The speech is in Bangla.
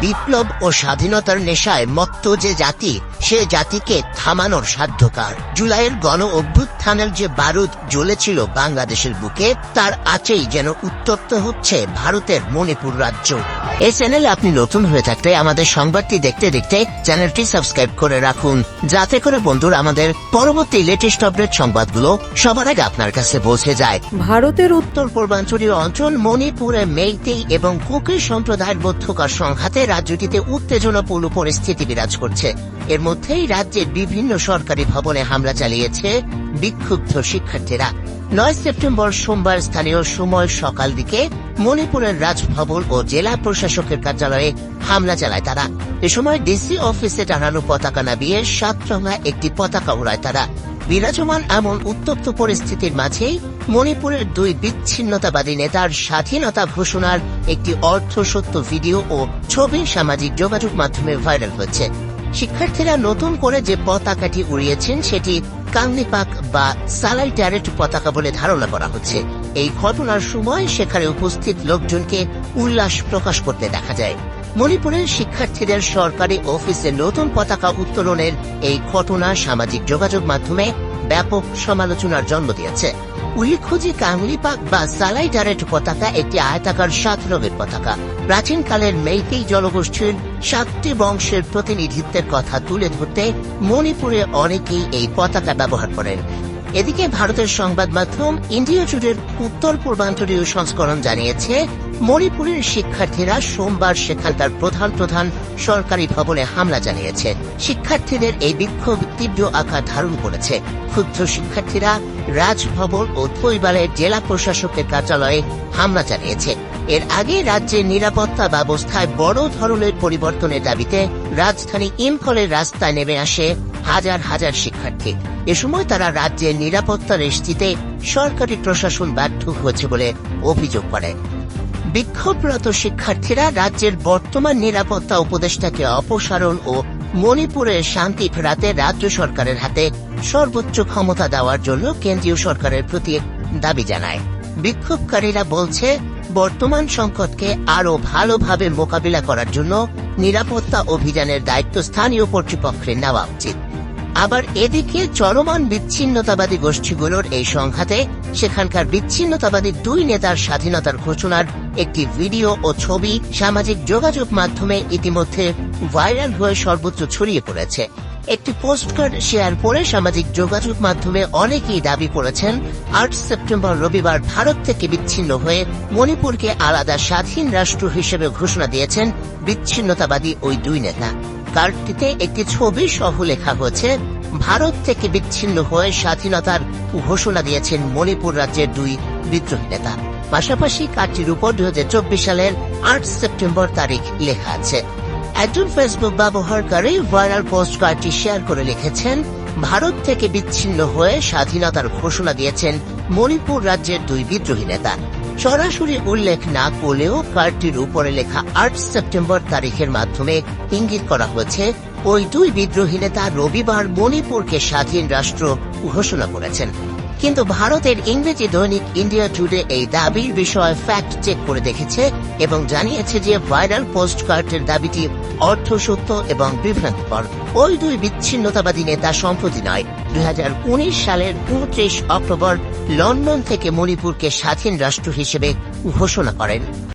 বিপ্লব ও স্বাধীনতার নেশায় মত্ত যে জাতি সে জাতিকে থামানোর সাধ্যকার। জুলাইয়ের গণ অভ্যুত্থানের যে বারুদ জ্বলেছিল বাংলাদেশের বুকে, তার আচেই যেন উত্তপ্ত হচ্ছে ভারতের মণিপুর রাজ্য। এই চ্যানেলে আপনি নতুন হয়ে থাকলে আমাদের সংবাদটি দেখতে দেখতে চ্যানেলটি সাবস্ক্রাইব করে রাখুন। যাতে করে বন্ধুরা আমাদের পরবর্তী লেটেস্ট আপডেট সংবাদগুলো সবার আগে আপনার কাছে পৌঁছে যায়। ভারতের উত্তর পূর্বাঞ্চলীয় অঞ্চল মণিপুরে মেইতেই এবং কুকি সম্প্রদায়ের মধ্যকার সংঘাতে রাজ্যটিতে উত্তেজনাপূর্ণ পরিস্থিতি বিরাজ করছে। এর মধ্যেই রাজ্যের বিভিন্ন সরকারি ভবনে হামলা চালিয়েছে বিক্ষুব্ধ শিক্ষার্থীরা। নয় সেপ্টেম্বর সোমবার স্থানীয় সময় সকাল দিকে মণিপুরের রাজভবন ও জেলা প্রশাসকের কার্যালয়ে হামলা চালায় তারা। এ সময় ডিসি অফিসে টানানো পতাকা নামিয়ে সাতরঙা একটি পতাকা উড়ায় তারা। বিরাজমান এমন উত্তপ্ত পরিস্থিতির মাঝেই মণিপুরের দুই বিচ্ছিন্নতাবাদী নেতার স্বাধীনতা ঘোষণার একটি অর্থসত্য ভিডিও ও ছবি সামাজিক যোগাযোগ মাধ্যমে ভাইরাল হচ্ছে শিক্ষার্থীরা নতুন করে যে পতাকাটি উড়িয়েছেন, সেটি কাংনিপাক বা সালাই ট্যারেট পতাকা বলে ধারণা করা হচ্ছে। এই ঘটনার সময় সেখানে উপস্থিত লোকজনকে উল্লাস প্রকাশ করতে দেখা যায়। মণিপুরের শিক্ষার্থীদের সরকারি অফিসে নতুন পতাকা উত্তোলনের এই ঘটনা সামাজিক যোগাযোগ মাধ্যমে ব্যাপক সমালোচনার জন্ম দিয়েছে। উল্লেখ্য কামলিপাক বা সালাই ডারেট পতাকা একটি আয়তাকার সাত রঙের পতাকা। প্রাচীনকালের মেইতেই জনগোষ্ঠীর সাতটি বংশের প্রতিনিধিত্বের কথা তুলে ধরতে মণিপুরে অনেকেই এই পতাকা ব্যবহার করেন। এদিকে ভারতের সংবাদ মাধ্যম ইন্ডিয়া জুড়ের উত্তর পূর্বাঞ্চলীয় সংস্করণ জানিয়েছে, মণিপুরের শিক্ষার্থীরা সোমবার সেখানকার প্রধান প্রধান সরকারি ভবনে হামলা জানিয়েছে। শিক্ষার্থীদের এই বিক্ষোভ তীব্র আকার ধারণ করেছে। ক্ষুব্ধ শিক্ষার্থীরা রাজভবন ও থৈবালের জেলা প্রশাসকের কার্যালয়ে হামলা জানিয়েছে। এর আগে রাজ্যের নিরাপত্তা ব্যবস্থায় বড় ধরনের পরিবর্তনের দাবিতে রাজধানী ইমফলের রাস্তায় নেমে আসে হাজার হাজার শিক্ষার্থী। এ সময় তারা রাজ্যের নিরাপত্তা নিশ্চিতে সরকারি প্রশাসন ব্যর্থ হয়েছে বলে অভিযোগ করে। বিক্ষোভরত শিক্ষার্থীরা রাজ্যের বর্তমান নিরাপত্তা উপদেষ্টাকে অপসারণ ও মণিপুরে শান্তি ফেরাতে রাজ্য সরকারের হাতে সর্বোচ্চ ক্ষমতা দেওয়ার জন্য কেন্দ্রীয় সরকারের প্রতি দাবি জানায়। বিক্ষোভকারীরা বলছে, বর্তমান সংকটকে আরও ভালোভাবে মোকাবিলা করার জন্য নিরাপত্তা অভিযানের দায়িত্ব স্থানীয় কর্তৃপক্ষের নেওয়া উচিত। আবার এদিকে চলমান বিচ্ছিন্নতাবাদী গোষ্ঠীগুলোর এই সংঘাতে সেখানকার বিচ্ছিন্নতাবাদী দুই নেতার স্বাধীনতার ঘোষণার একটি ভিডিও ও ছবি সামাজিক যোগাযোগ মাধ্যমে ইতিমধ্যে ভাইরাল হয়ে সর্বোচ্চ ছড়িয়ে পড়েছে। একটি পোস্টকার্ড শেয়ার করে সামাজিক যোগাযোগ মাধ্যমে অনেকেই দাবি করেছেন, আট সেপ্টেম্বর রবিবার ভারত থেকে বিচ্ছিন্ন হয়ে মণিপুরকে আলাদা স্বাধীন রাষ্ট্র হিসেবে ঘোষণা দিয়েছেন বিচ্ছিন্নতাবাদী ওই দুই নেতা। কার্ডটিতে একটি ছবি সহ লেখা হয়েছে। ভারত থেকে বিচ্ছিন্ন হয়ে স্বাধীনতার ঘোষণা দিয়েছেন মণিপুর রাজ্যের দুই বিদ্রোহী নেতা। পাশাপাশি কার্ডটির উপর দুই হাজার চব্বিশ সালের আট সেপ্টেম্বর তারিখ লেখা আছে। একজন ফেসবুক ব্যবহারকারী ভাইরাল পোস্ট কার্ডটি শেয়ার করে লিখেছেন, ভারত থেকে বিচ্ছিন্ন হয়ে স্বাধীনতার ঘোষণা দিয়েছেন মণিপুর রাজ্যের দুই বিদ্রোহী নেতা। সরাসরি উল্লেখ না করলেও কার্ডটির উপরে লেখা আট সেপ্টেম্বর তারিখের মাধ্যমে ইঙ্গিত করা হয়েছে, ওই দুই বিদ্রোহী নেতা রবিবার মণিপুরকে স্বাধীন রাষ্ট্র ঘোষণা করেছেন। কিন্তু ভারতের ইংরেজি দৈনিক ইন্ডিয়া টুডে এই দাবির বিষয়ে ফ্যাক্ট চেক করে দেখেছে এবং জানিয়েছে যে ভাইরাল পোস্ট কার্ডের দাবিটি অর্থসত্য এবং বিভ্রান্তকর। ওই দুই বিচ্ছিন্নতাবাদী নেতা সম্প্রতি নয়, দুই সালের উনত্রিশ অক্টোবর লন্ডন থেকে মণিপুরকে স্বাধীন রাষ্ট্র হিসেবে ঘোষণা করেন।